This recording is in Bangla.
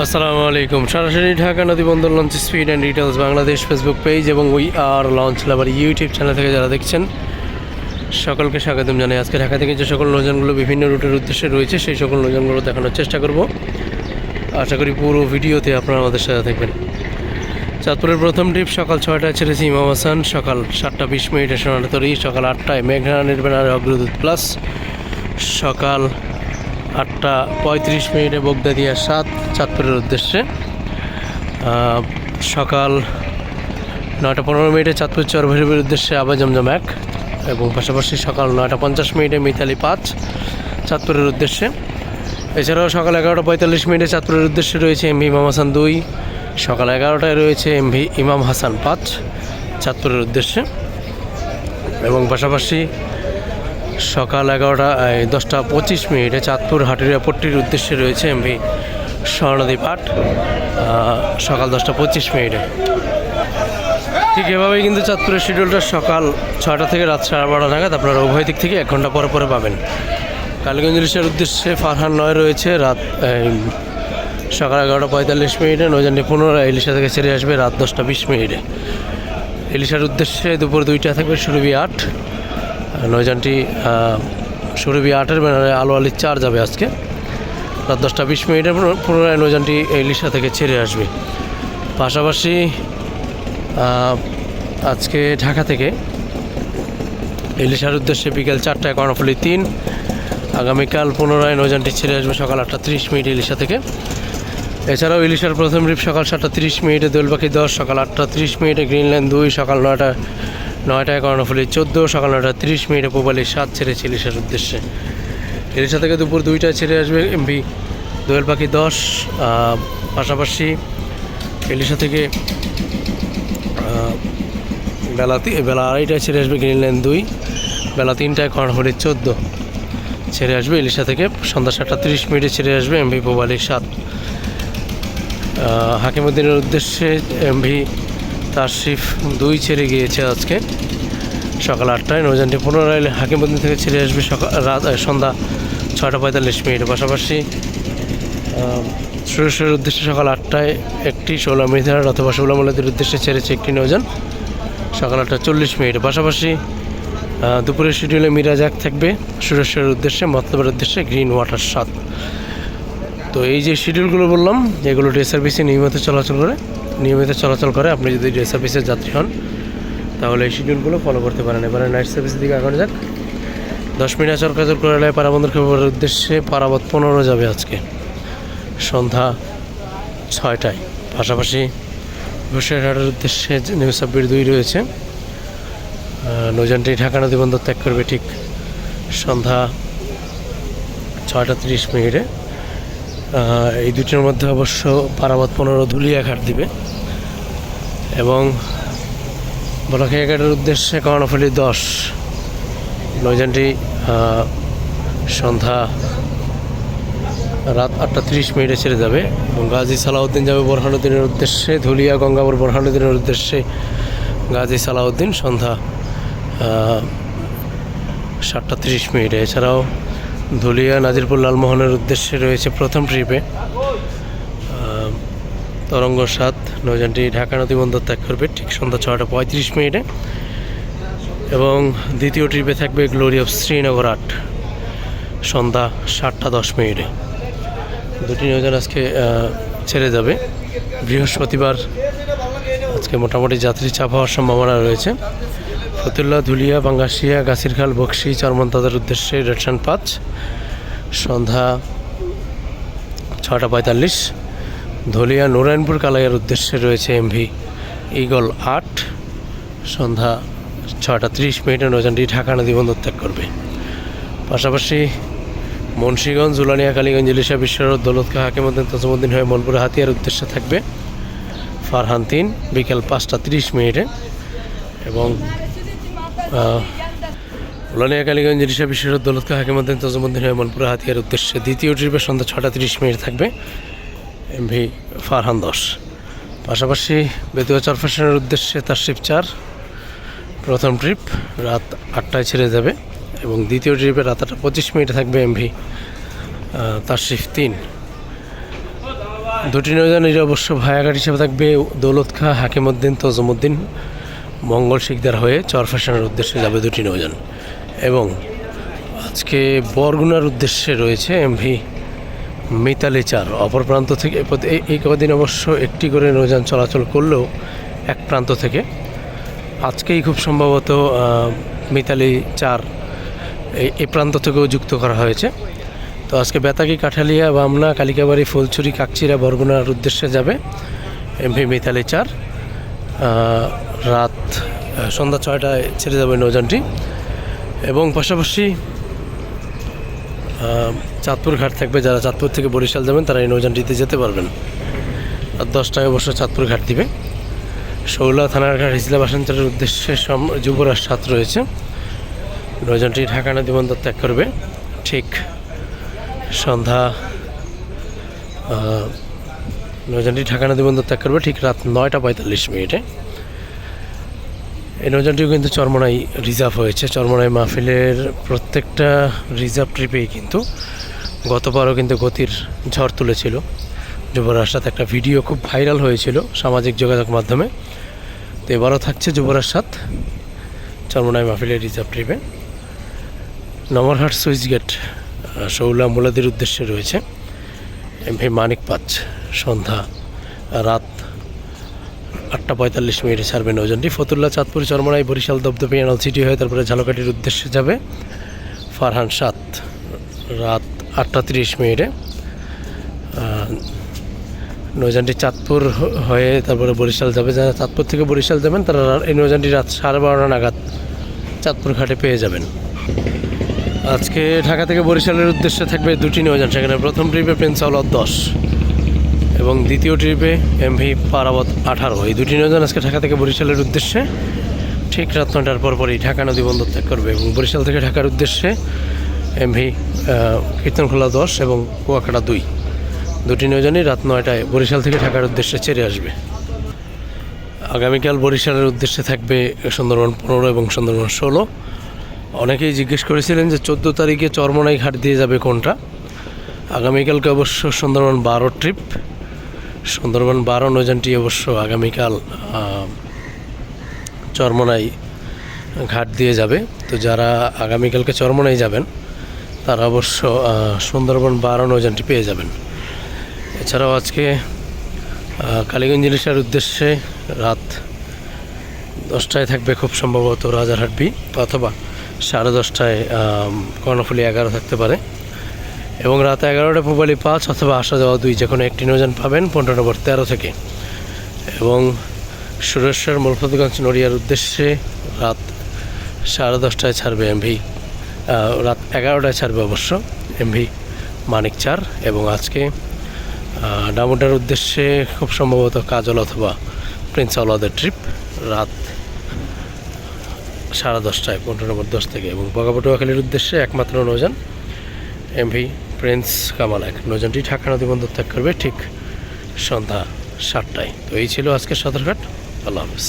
আসসালামু আলাইকুম। সরাসরি ঢাকা নদী বন্দর launch speed and details Bangladesh Facebook page এবং we are launch lover YouTube channel থেকে যারা দেখছেন, সকলকে স্বাগতম জানাই। আজকে ঢাকা থেকে যে সকল নৌযানগুলো বিভিন্ন রুটের উদ্দেশ্যে রয়েছে, সেই সকল নৌযানগুলো দেখানোর চেষ্টা করব। আশা করি পুরো ভিডিওতে আপনারা আমাদের সাথে থাকবেন। চাঁদপুরের প্রথম ট্রিপ সকাল ছয়টায় ছেড়েছি ইমাম হাসান, সকাল সাতটা বিশ মিনিটে সোনাতরি সকাল আটটায় মেঘনা, নির্বেনারে অগ্রদূত প্লাস সকাল আটটা পঁয়ত্রিশ মিনিটে বগদাদিয়া সাত, চাঁদপুরের উদ্দেশ্যে। সকাল নয়টা পনেরো মিনিটে চাঁদপুর চরভৈরবের উদ্দেশ্যে আবার জমজম এক এবং পাশাপাশি সকাল নয়টা পঞ্চাশ মিনিটে মিতালি পাঁচ চাঁদপুরের উদ্দেশ্যে। এছাড়াও সকাল এগারোটা পঁয়তাল্লিশ মিনিটে চাঁদপুরের উদ্দেশ্যে রয়েছে এমভি ইমাম হাসান দুই, সকাল এগারোটায় রয়েছে এমভি ইমাম হাসান পাঁচ চাঁদপুরের উদ্দেশ্যে। এবং পাশাপাশি সকাল এগারোটা দশটা পঁচিশ মিনিটে চাঁদপুর হাটেরিয়া পট্টির উদ্দেশ্যে রয়েছে এমভি স্বর্ণদ্বীপ আহ, সকাল দশটা পঁচিশ মিনিটে। ঠিক এভাবেই কিন্তু চাঁদপুরের শিডিউলটা সকাল ছয়টা থেকে রাত সাড়ে বারোটা নাগাদ। আপনারা উভয় দিক থেকে এক ঘণ্টা পরে পরে পাবেন। কালীগঞ্জ ইলিশের উদ্দেশ্যে ফারহান নয় রয়েছে। রাত সকাল এগারোটা পঁয়তাল্লিশ মিনিটে নৌজানটি পুনরায় ইলিশা থেকে ছেড়ে আসবে রাত দশটা বিশ মিনিটে। ইলিশার উদ্দেশ্যে দুপুর দুইটা থাকবে সুরভি আট আহ, সুরভি আটের ব্যানারে আলো আলির চার যাবে আজকে। রাত দশটা বিশ মিনিটে পুনর- পুনরায় নৌযানটি ইলিশা থেকে ছেড়ে আসবে। পাশাপাশি আজকে ঢাকা থেকে ইলিশার উদ্দেশ্যে বিকেল চারটায় কর্ণফুলি তিন আগামীকাল পুনরায় নৌযানটি ছেড়ে আসবে সকাল আটটা তিরিশ মিনিট ইলিশা থেকে। এছাড়াও ইলিশার প্রথম রিপ সকাল সাতটা তিরিশ মিনিটে দোলপাখি দশ সকাল আটটা তিরিশ মিনিটে গ্রিনল্যান্ড দুই সকাল নয়টা নয়টায় কর্ণফুলি, চোদ্দ সকাল নয়টা তিরিশ মিনিটে পোবালি, সাত ছেড়েছে ইলিশার উদ্দেশ্যে। ইলিশা থেকে দুপুর দুইটায় ছেড়ে আসবে এমভি দোয়েল পাখি দশ পাশাপাশি ইলিশা থেকে বেলা বেলা আড়াইটায় ছেড়ে আসবে গ্রিনল্যান্ড দুই, বেলা তিনটায় কর্ণফুলি চোদ্দ ছেড়ে আসবে ইলিশা থেকে, সন্ধ্যা সাতটা তিরিশ মিনিটে ছেড়ে আসবে এমভি পোবালি সাত। হাকিমুদ্দিনের উদ্দেশ্যে এমভি তারশিফ দুই ছেড়ে গিয়েছে আজকে। সকাল আটটায় নৌযানটি পুনরায় হাকিমুদ্দিন থেকে ছেড়ে আসবে সকাল, রাত সন্ধ্যা ছয়টা পঁয়তাল্লিশ মিনিট। পাশাপাশি সুরেশের উদ্দেশ্যে সকাল আটটায় একটি ষোলো মিধার অথবা ষোলো মূলদের উদ্দেশ্যে ছেড়েছে একটি নৌযান। সকাল আটটা চল্লিশ মিনিট। পাশাপাশি দুপুরের শিডিউলে মিরাজ এক থাকবে সুরেশ্বরের উদ্দেশ্যে, মতলবের উদ্দেশ্যে গ্রিন ওয়াটার সাত। তো এই যে শিডিউলগুলো বললাম যেগুলো ডিএসআরবিসি নিয়মিত চলাচল করে। নিয়মিত চলাচল করে। আপনি যদি ডিএসআরবিসির যাত্রী হন তাহলে এই শিডিউলগুলো ফলো করতে পারেন। এবারে নাইট সার্ভিসের দিকে আগানো যাক। দশ মিনিট আচর কাজর করে পারাবন্দর খবরের উদ্দেশ্যে পারাবত পনেরো যাবে আজকে। সন্ধ্যা ছয়টায়। পাশাপাশি ঘুষেরহাটের উদ্দেশ্যে নিউ সাব্বির দুই রয়েছে। আহ, নৌযানটি ঢাকা নদী বন্দর ত্যাগ করবে ঠিক সন্ধ্যা ছয়টা তিরিশ মিনিটে। এই দুটির মধ্যে অবশ্য পারাবাদ পনেরো ধুলিয়া ঘাট দিবে। এবং বলাখিয়া ঘাটের উদ্দেশ্যে কর্ণফুলি দশ। নৌযানটি আহ, সন্ধ্যা রাত আটটা তিরিশ মিনিটে ছেড়ে যাবে। এবং গাজী সালাউদ্দিন যাবে বোরহানুদ্দিনের উদ্দেশ্যে ধুলিয়া গঙ্গাপুর বোরহানুদ্দিনের উদ্দেশ্যে গাজী সালাউদ্দিন সন্ধ্যা সাতটা তিরিশ মিনিটে। এছাড়াও ধুলিয়া নাজিরপুর লালমোহনের উদ্দেশ্যে রয়েছে প্রথম ট্রিপে। তরঙ্গ সাত, নৌযানটি ঢাকা নদী বন্দর ত্যাগ করবে ঠিক সন্ধ্যা ছয়টা পঁয়ত্রিশ মিনিটে। এবং দ্বিতীয় ট্রিপে থাকবে গ্লোরি অফ শ্রীনগর আট, সন্ধ্যা সাতটা দশ মিনিটে। দুটি নৌযান আজকে ছেড়ে যাবে। বৃহস্পতিবার আজকে মোটামুটি যাত্রী চাপ হওয়ার সম্ভাবনা রয়েছে। ফতুল্লা, ধুলিয়া, বাঙ্গাসিয়া গাছিরখাল বক্সি, চরমন্তাদের উদ্দেশ্যে রেডসান পাঁচ। সন্ধ্যা ছটা পঁয়তাল্লিশ। ধুলিয়া নারায়ণপুর কালাইয়ের উদ্দেশ্যে রয়েছে এমভি। ইগল আট। সন্ধ্যা ছটা তিরিশ মিনিটে নৌযানটি ঢাকা নদী ত্যাগ করবে। পাশাপাশি মুন্সীগঞ্জ জুলানিয়া কালীগঞ্জ, ইলিশা, বিশ্বরোড দৌলতকা হাকিমুদ্দিন তজমুদ্দিন হয়ে মনপুরে হাতিয়ার উদ্দেশ্যে থাকবে। ফারহান তিন, বিকেল পাঁচটা তিরিশ মিনিটে। এবং উলানিয়া কালীগঞ্জ ইলিশা বিশ্বরোড দৌলতকা হাকিমুদ্দিন তজমুদ্দিন হয়ে মনপুরে হাতিয়ার উদ্দেশ্যে দ্বিতীয় ট্রিপে সন্ধ্যা ছটা তিরিশ মিনিট থাকবে। এমভি ফারহান দশ। পাশাপাশি বেতুয়া চরফেশনের উদ্দেশ্যে তার শিব চার। প্রথম ট্রিপ রাত আটটায় ছেড়ে যাবে এবং দ্বিতীয় ট্রিপে রাত আটটা পঁচিশ মিনিটে থাকবে এমভি তার শিফ তিন। দুটি নৌযানের অবশ্য ভায়াঘাট হিসেবে থাকবে দৌলত খা হাকিমউদ্দিন তজমুদ্দিন। মঙ্গল শিকদার হয়ে চরফ্যাশনের উদ্দেশ্যে যাবে দুটি নৌযান এবং আজকে বরগুনার উদ্দেশ্যে রয়েছে এমভি মিতালি চার। অপর প্রান্ত থেকে এই- কদিন অবশ্য একটি করে নৌযান চলাচল করলেও এক প্রান্ত থেকে। আজকেই খুব সম্ভবত মিতালি চার এই প্রান্ত থেকেও যুক্ত করা হয়েছে। তো আজকে বেতাকি কাঠালিয়া, বামনা, কালিকাবাড়ি ফুলছুরি কাকচিরা বরগুনার উদ্দেশ্যে যাবে এমভি মিতালি চার। রাত সন্ধ্যা ছয়টায় ছেড়ে যাবে নৌযানটি। এবং পাশাপাশি চাঁদপুর ঘাট থাকবে। যারা চাঁদপুর থেকে বরিশাল যাবেন, তারা এই নৌযানটিতে যেতে পারবেন। আর দশটায় অবশ্য চাঁদপুর ঘাট দিবে। শৌলা থানার ঘাট হিজলা বাসান্তরের উদ্দেশ্যে যুবরাজ সাত রয়েছে। নৌযানটি ঢাকা নদী বন্দর ত্যাগ করবে। ঠিক সন্ধ্যা নৌযানটি ঢাকা নদী বন্দর ত্যাগ করবে। ঠিক রাত নয়টা পঁয়তাল্লিশ মিনিটে। এই নৌযানটিও কিন্তু চরমনাই রিজার্ভ হয়েছে। চরমনাই মাহফিলের প্রত্যেকটা রিজার্ভ ট্রিপেই কিন্তু গতবারও কিন্তু গতির ঝড় তুলেছিল। যুবরাজ সাথে একটা ভিডিও খুব ভাইরাল হয়েছিল সামাজিক যোগাযোগ মাধ্যমে। তো এবারও থাকছে যুবরাজ সাথ চরমনাই মাহফিলের রিজার্ভ ট্রিপে। নমরহাট সুইচ গেট শৌলা মুলাদির উদ্দেশ্যে রয়েছে। এমভি মানিক পাঁচ, সন্ধ্যা রাত আটটা পঁয়তাল্লিশ মিনিটে ছাড়বে নৌজানটি ফতুল্লা, চাঁদপুর, চরমনাই, বরিশাল এনাল সিটি হয়ে তারপরে ঝালকাটির উদ্দেশ্যে যাবে ফারহান সাত রাত আটটা তিরিশ মিনিটে। নৌজানটি চাঁদপুর হয়ে তারপরে বরিশাল যাবে। যারা চাঁদপুর থেকে বরিশাল যাবেন, তারা এই নৌজানটি রাত সাড়ে বারোটা নাগাদ চাঁদপুর ঘাটে পেয়ে যাবেন। আজকে ঢাকা থেকে বরিশালের উদ্দেশ্যে থাকবে দুটি নৌযান সেখানে প্রথম ট্রিপে প্রিন্স দশ। এবং দ্বিতীয় ট্রিপে এমভি পারাবত আঠারো। এই দুটি নৌযান আজকে ঢাকা থেকে বরিশালের উদ্দেশ্যে। ঠিক রাত নয়টার পরপরই ঢাকা নদী বন্দর ত্যাগ করবে এবং বরিশাল থেকে ঢাকার উদ্দেশ্যে এমভি কীর্তনখোলা দশ এবং কুয়াকাটা দুই। দুটি নৌযানই রাত নয়টায় বরিশাল থেকে ঢাকার উদ্দেশ্যে ছেড়ে আসবে। আগামীকাল বরিশালের উদ্দেশ্যে থাকবে সুন্দরবন পনেরো এবং সুন্দরবন ষোলো। অনেকেই জিজ্ঞেস করেছিলেন যে চোদ্দ তারিখে চরমনাই ঘাট দিয়ে যাবে কোনটা। আগামীকালকে অবশ্য সুন্দরবন বারো ট্রিপ। সুন্দরবন বারো নৌযানটি অবশ্য আগামীকাল চরমনাই ঘাট দিয়ে যাবে। তো যারা আগামীকালকে চরমনাই যাবেন, তারা অবশ্য সুন্দরবন বারো নৌযানটি পেয়ে যাবেন। এছাড়াও আজকে কালীগঞ্জ ইলিশার উদ্দেশ্যে রাত দশটায় থাকবে খুব সম্ভবত রাজারহাট বি, অথবা সাড়ে দশটায় কর্ণফুলি এগারো থাকতে পারে। এবং রাত এগারোটা পুবালি পাঁচ অথবা আসা যাওয়া দুই, যে কোনো একটি নৌযান পাবেন পনেরো নম্বর তেরো থেকে। এবং সুরেশ্বর মলফতগঞ্জ নড়িয়ার উদ্দেশ্যে রাত সাড়ে দশটায় ছাড়বে এমভি রাত এগারোটায় ছাড়বে অবশ্য এমভি মানিক চার। এবং আজকে ডামুডার উদ্দেশ্যে খুব সম্ভবত কাজল অথবা প্রিন্স আওলাদের ট্রিপ রাত সাড়ে দশটায়, পনেরো নম্বর দশ থেকে। এবং বগাপটুয়াখালীর উদ্দেশ্যে একমাত্র নৌযান এমভি প্রিন্স কামাল এক নজনটি ঢাকা নদী বন্দর ত্যাগ করবে ঠিক সন্ধ্যা সাতটায়। তো এই ছিল আজকের সদরঘাট। আল্লাহ হাফিজ।